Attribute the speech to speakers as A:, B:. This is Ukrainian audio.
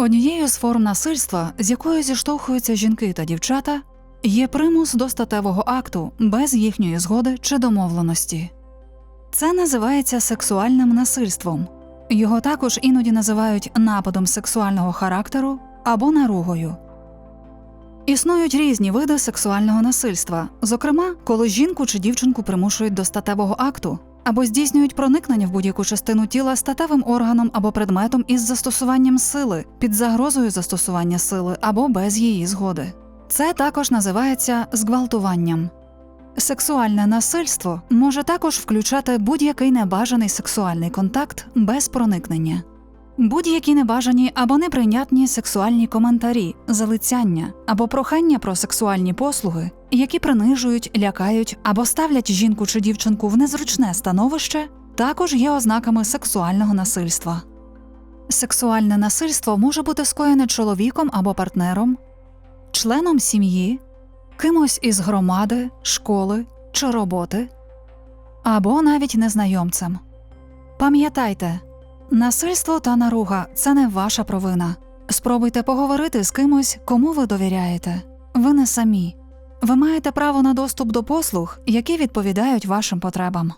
A: Однією з форм насильства, з якою зіштовхуються жінки та дівчата, є примус до статевого акту без їхньої згоди чи домовленості. Це називається сексуальним насильством. Його також іноді називають нападом сексуального характеру або наругою. Існують різні види сексуального насильства, зокрема, коли жінку чи дівчинку примушують до статевого акту або здійснюють проникнення в будь-яку частину тіла статевим органом або предметом із застосуванням сили, під загрозою застосування сили або без її згоди. Це також називається зґвалтуванням. Сексуальне насильство може також включати будь-який небажаний сексуальний контакт без проникнення. Будь-які небажані або неприйнятні сексуальні коментарі, залицяння або прохання про сексуальні послуги, які принижують, лякають або ставлять жінку чи дівчинку в незручне становище, також є ознаками сексуального насильства. Сексуальне насильство може бути скоєне чоловіком або партнером, членом сім'ї, кимось із громади, школи чи роботи, або навіть незнайомцем. Пам'ятайте, насильство та наруга це не ваша провина. Спробуйте поговорити з кимось, кому ви довіряєте. Ви не самі. Ви маєте право на доступ до послуг, які відповідають вашим потребам.